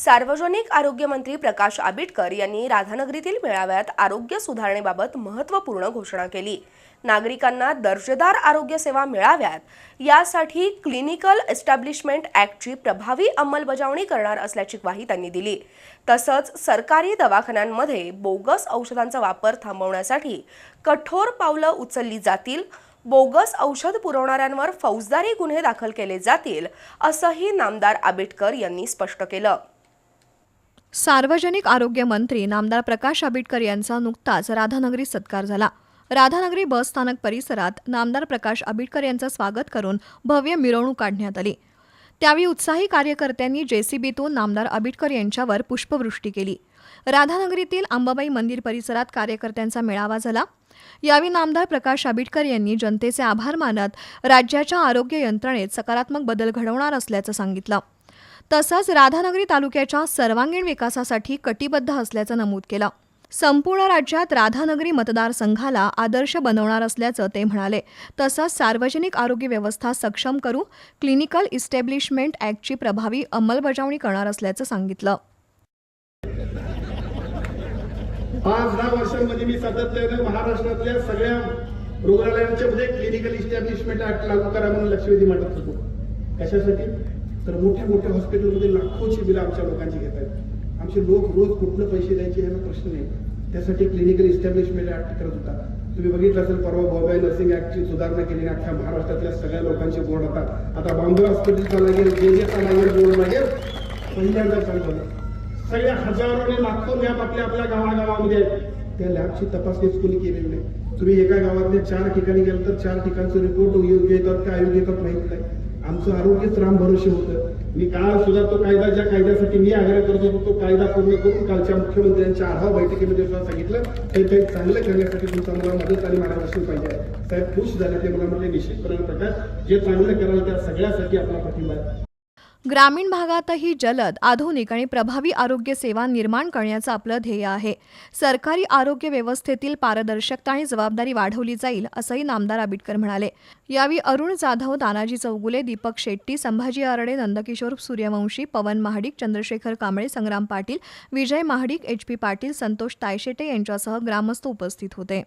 सार्वजनिक आरोग्य मंत्री प्रकाश आबिटकर यांनी राधानगरीतील मेळाव्यात आरोग्य सुधारणेबाबत महत्त्वपूर्ण घोषणा केली. नागरिकांना दर्जेदार आरोग्य सेवा मिळाव्यात यासाठी क्लिनिकल एस्टॅब्लिशमेंट ॲक्टची प्रभावी अंमलबजावणी करणार असल्याची ग्वाही त्यांनी दिली. तसंच सरकारी दवाखान्यांमध्ये बोगस औषधांचा वापर थांबवण्यासाठी कठोर पावलं उचलली जातील बोगस औषध पुरवणाऱ्यांवर फौजदारी गुन्हे दाखल केले जातील असंही नामदार आबेडकर यांनी स्पष्ट केलं. सार्वजनिक आरोग्य मंत्री नामदार प्रकाश आबिटकर यांचा नुकताच राधानगरीत सत्कार झाला. राधानगरी बस स्थानक परिसरात नामदार प्रकाश आबिटकर यांचं स्वागत करून भव्य मिरवणूक काढण्यात आली. त्यावेळी उत्साही कार्यकर्त्यांनी जेसीबीतून नामदार आबिटकर यांच्यावर पुष्पवृष्टी केली. राधानगरीतील अंबाबाई मंदिर परिसरात कार्यकर्त्यांचा मेळावा झाला. यावेळी नामदार प्रकाश आबिटकर यांनी जनतेचे आभार मानत राज्याच्या आरोग्य यंत्रणेत सकारात्मक बदल घडवणार असल्याचं सांगितलं. तसंच राधानगरी तालुक्याच्या सर्वांगीण विकासासाठी कटिबद्ध असल्याचं नमूद केलं. संपूर्ण राज्यात राधानगरी मतदारसंघाला आदर्श बनवणार असल्याचं ते म्हणाले. तसंच सार्वजनिक आरोग्य व्यवस्था सक्षम करू क्लिनिकल इस्टॅब्लिशमेंट ॲक्टची प्रभावी अंमलबजावणी करणार असल्याचं सांगितलं. पाच दहा वर्षांमध्ये मी सातत्याने महाराष्ट्रातल्या सगळ्या रुग्णालयांच्या मध्ये क्लिनिकल इस्टॅब्लिशमेंट ऍक्ट लागू करा म्हणून लक्षवेधी म्हणत होतो. कशासाठी? तर मोठ्या मोठ्या हॉस्पिटलमध्ये लाखोची बिलं आमच्या लोकांची घेत आहेत. आमचे लोक रोज कुठलं पैसे द्यायचे ह्याला प्रश्न नाही. त्यासाठी क्लिनिकल इस्टॅब्लिशमेंट ऍक्ट करत होता. तुम्ही बघितलं असेल परवा बॉम्बे नर्सिंग ऍक्टची सुधारणा केली अख्ख्या महाराष्ट्रातल्या सगळ्या लोकांचे बोर्ड आता आता बॉम्बे हॉस्पिटलचा लागेल जे जेचा लागेल बोर्ड लागेल पहिल्यांदा चालू झालं. सगळ्या हजारो आणि लाखो लॅब आपल्या आपल्या गावागावामध्ये आहेत. त्या लॅबची तपासणीच कोणी केलेली नाही. तुम्ही एका गावातल्या चार ठिकाणी गेलं तर चार ठिकाणचे रिपोर्ट योग्य येतात का अयोग्य येतात माहीत नाही. आमचं आरोग्यच राम भरोसे होतं. मी काल सुद्धा तो कायदा ज्या कायद्यासाठी मी आग्रह करत होतो तो कायदा पूर्ण करून कालच्या मुख्यमंत्र्यांच्या आढावा बैठकीमध्ये सुद्धा सांगितलं. ते काही चांगलं करण्यासाठी तुमचा मला मदत आणि मार्गदर्शन पाहिजे साहेब खुश झाले ते मला म्हणजे निश्चितपणे प्रकाश जे चांगलं कराल त्या सगळ्यासाठी आपला पाठिंबा आहे. ग्रामीण भागातही जलद आधुनिक आणि प्रभावी आरोग्य सेवा निर्माण करण्याचं आपलं ध्येय आहे. सरकारी आरोग्य व्यवस्थेतील पारदर्शकता आणि जबाबदारी वाढवली जाईल असंही नामदार आबिटकर म्हणाले. यावेळी अरुण जाधव तानाजी चौगुले दीपक शेट्टी संभाजी आरडे नंदकिशोर सूर्यवंशी पवन महाडिक चंद्रशेखर कांबळे संग्राम पाटील विजय महाडिक एच पी पाटील संतोष तायशेटे यांच्यासह ग्रामस्थ उपस्थित होते.